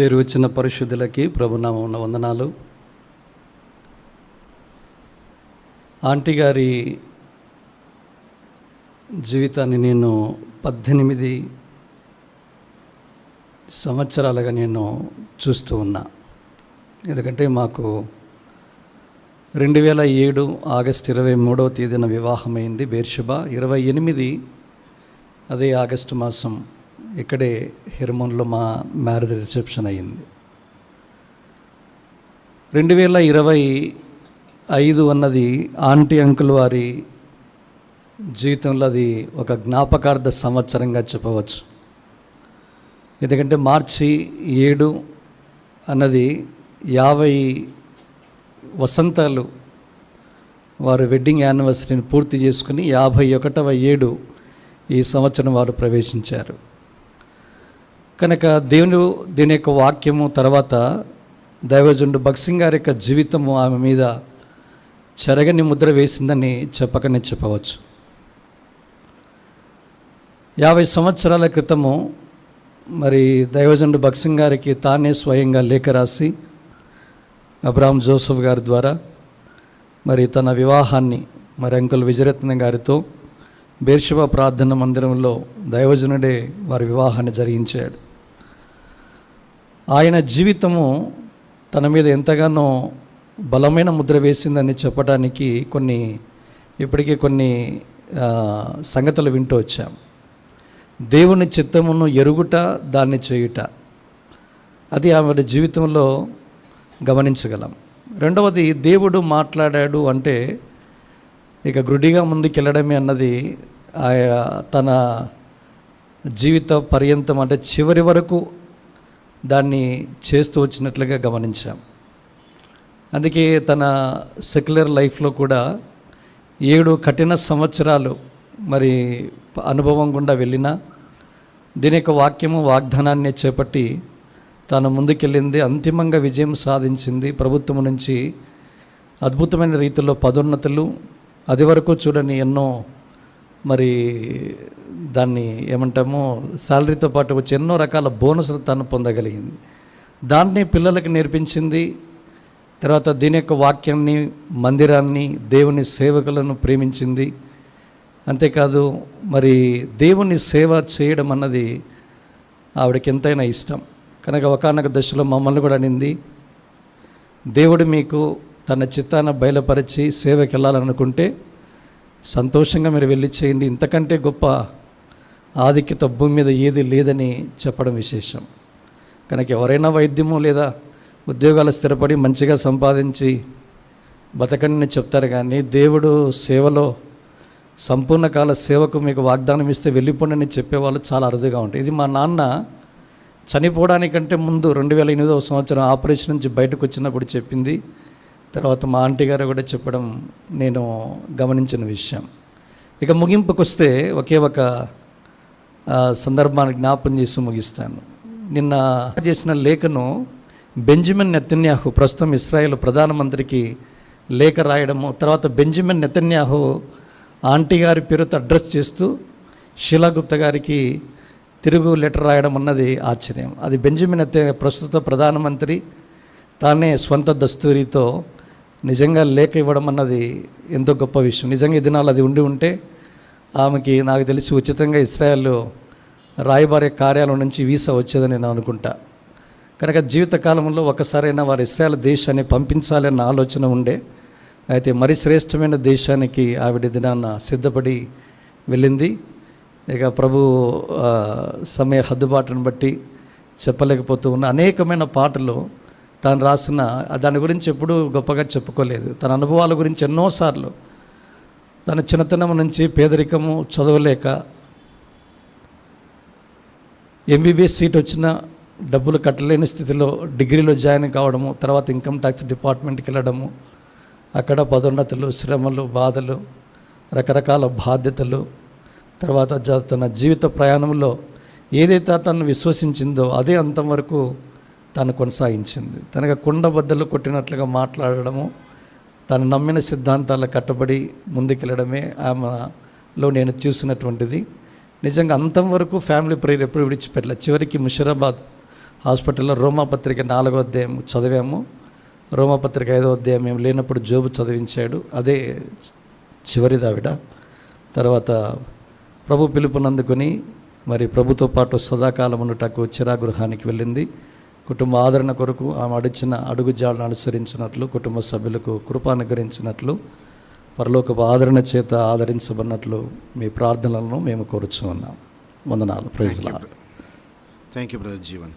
చేరి వచ్చిన పరిశుద్ధులకి ప్రభునామం వందనాలు. ఆంటీ గారి జీవితాన్ని నేను పద్దెనిమిది సంవత్సరాలుగా నేను చూస్తూ ఉన్నా. ఎందుకంటే మాకు రెండు వేల ఏడు ఆగస్ట్ ఇరవై మూడవ తేదీన వివాహమైంది బేర్షుబా. ఇరవై ఎనిమిది అదే ఆగస్టు మాసం ఇక్కడే హిర్మోన్లో మా మ్యారేజ్ రిసెప్షన్ అయ్యింది. రెండు వేల ఇరవై ఐదు అన్నది ఆంటీ అంకుల్ వారి జీవితంలో అది ఒక జ్ఞాపకార్థ సంవత్సరంగా చెప్పవచ్చు. ఎందుకంటే మార్చి ఏడు అన్నది యాభై వసంతాలు వారు వెడ్డింగ్ యానివర్సరీని పూర్తి చేసుకుని యాభై ఒకటవ ఏడు ఈ సంవత్సరం వారు ప్రవేశించారు. కనుక దేవుని దీని యొక్క వాక్యము తర్వాత దైవజుండు భక్సింగ్ గారి యొక్క జీవితము ఆమె మీద చెరగని ముద్ర వేసిందని చెప్పకనే చెప్పవచ్చు. యాభై సంవత్సరాల క్రితము మరి దైవజండు భక్సింగ్ గారికి తానే స్వయంగా లేఖ రాసి అబ్రాహం జోసఫ్ గారి ద్వారా మరి తన వివాహాన్ని మరి అంకుల్ విజయరత్న గారితో బేర్షివ ప్రార్థన మందిరంలో దైవజనుడే వారి వివాహాన్ని జరిగించాడు. ఆయన జీవితము తన మీద ఎంతగానో బలమైన ముద్ర వేసిందని చెప్పడానికి కొన్ని ఇప్పటికీ కొన్ని సంగతులు వింటూ వచ్చాం. దేవుని చిత్తమును ఎరుగుట దాన్ని చేయుట. అది ఆవిడ జీవితంలో గమనించగలం. రెండవది దేవుడు మాట్లాడాడు అంటే ఇక గుడిగా ముందుకెళ్ళడమే అన్నది ఆయా తన జీవిత పర్యంతం అంటే చివరి వరకు దాన్ని చేస్తూ వచ్చినట్లుగా గమనించాం. అందుకే తన సెక్యులర్ లైఫ్లో కూడా ఏడు కఠిన సంవత్సరాలు మరి అనుభవం గుండా వెళ్ళినా దీని యొక్క వాక్యము వాగ్దానాన్ని చేపట్టి తాను ముందుకెళ్ళింది అంతిమంగా విజయం సాధించింది. ప్రభుత్వం నుంచి అద్భుతమైన రీతిలో పదోన్నతులు అది వరకు చూడని ఎన్నో మరి దాన్ని ఏమంటామో శాలరీతో పాటు వచ్చి ఎన్నో రకాల బోనస్లు తను పొందగలిగింది. దాన్ని పిల్లలకి నేర్పించింది. తర్వాత దీని యొక్క వాక్యాన్ని మందిరాన్ని దేవుని సేవకులను ప్రేమించింది. అంతేకాదు మరి దేవుని సేవ చేయడం అన్నది ఆవిడకి ఎంతైనా ఇష్టం. కనుక ఒకనొక దశలో మమ్మల్ని కూడా అనింది దేవుడు మీకు తన చిత్తాన బయలుపరిచి సేవకి వెళ్ళాలనుకుంటే సంతోషంగా మీరు వెళ్ళి చేయండి. ఇంతకంటే గొప్ప ఆధిక్యత భూమి మీద ఏది లేదని చెప్పడం విశేషం. కనుక ఎవరైనా వైద్యము లేదా ఉద్యోగాలు స్థిరపడి మంచిగా సంపాదించి బతకని చెప్తారు కానీ దేవుడు సేవలో సంపూర్ణ కాల సేవకు మీకు వాగ్దానం ఇస్తే వెళ్ళిపోండి చెప్పేవాళ్ళు చాలా అరుదుగా ఉంటాయి ఇది మా నాన్న చనిపోవడానికంటే ముందు రెండు వేల ఎనిమిదవ సంవత్సరం ఆపరేషన్ నుంచి బయటకు వచ్చినప్పుడు చెప్పింది. తర్వాత మా ఆంటీ గారు కూడా చెప్పడం నేను గమనించిన విషయం. ఇక ముగింపుకు వస్తే ఒకే ఒక సందర్భాన్ని జ్ఞాపం చేసి ముగిస్తాను. నిన్న చేసిన లేఖను బెంజమిన్ నెతన్యాహు ప్రస్తుతం ఇస్రాయేల్ ప్రధానమంత్రికి లేఖ రాయడము తర్వాత బెంజమిన్ నెతన్యాహు ఆంటీ గారి పేరుతో అడ్రస్ చేస్తూ షీలాగుప్త గారికి తిరుగు లెటర్ రాయడం అన్నది ఆశ్చర్యం. అది బెంజమిన్ నెతన్యాహు ప్రస్తుత ప్రధానమంత్రి తానే స్వంత దస్తూరితో నిజంగా లేఖ ఇవ్వడం అన్నది ఎంతో గొప్ప విషయం. నిజంగా ఈ దినాలు అది ఉండి ఉంటే ఆమెకి నాకు తెలిసి ఉచితంగా ఇస్రాయల్ రాయబారి కార్యాలయం నుంచి వీసా వచ్చేదని నేను అనుకుంటా. కనుక జీవితకాలంలో ఒకసారైనా వారు ఇస్రాయల్ దేశాన్ని పంపించాలన్న ఆలోచన ఉండే అయితే మరి శ్రేష్టమైన దేశానికి ఆవిడ దినాన్న సిద్ధపడి వెళ్ళింది. ఇక ప్రభు సమయ హద్దుబాటును బట్టి చెప్పలేకపోతూ ఉన్న అనేకమైన పాటలు తాను రాసిన దాని గురించి ఎప్పుడూ గొప్పగా చెప్పుకోలేదు. తన అనుభవాల గురించి ఎన్నోసార్లు తన చిన్నతనం నుంచి పేదరికము చదవలేక ఎంబీబీఎస్ సీట్ వచ్చిన డబ్బులు కట్టలేని స్థితిలో డిగ్రీలో జాయిన్ కావడము తర్వాత ఇన్కమ్ ట్యాక్స్ డిపార్ట్మెంట్కి వెళ్ళడము అక్కడ పదోన్నతులు శ్రమలు బాధలు రకరకాల బాధ్యతలు తర్వాత తన జీవిత ప్రయాణంలో ఏదైతే తను విశ్వసించిందో అదే అంతవరకు తను కొనసాగించింది. తనకు కుండ బద్దలు కొట్టినట్లుగా మాట్లాడడము తను నమ్మిన సిద్ధాంతాల కట్టబడి ముందుకెళ్ళడమే ఆమెలో నేను చూసినటువంటిది. నిజంగా అంతం వరకు ఫ్యామిలీ ప్రేయర్ ఎప్పుడు విడిచిపెట్టలే. చివరికి ముషిరాబాద్ హాస్పిటల్లో రోమాపత్రిక నాలుగో అధ్యాయం చదివాము. రోమాపత్రిక ఐదో అధ్యాయం మేము లేనప్పుడు జోబు చదివించాడు. అదే చివరిది ఆవిడ తర్వాత ప్రభు పిలుపునందుకొని మరి ప్రభుతో పాటు సదాకాలం ఉన్నటకు చిరాగృహానికి వెళ్ళింది. కుటుంబ ఆదరణ కొరకు ఆమె అడిచిన అడుగు జాడను అనుసరించినట్లు కుటుంబ సభ్యులకు కృప అనుగ్రహించినట్లు పరలోకపు ఆదరణ చేత ఆదరించబడినట్లు మీ ప్రార్థనలను మేము కోరుచు ఉన్నాం వందనాలు ప్రైజ్లా థ్యాంక్ యూ బ్రదర్ జీవన్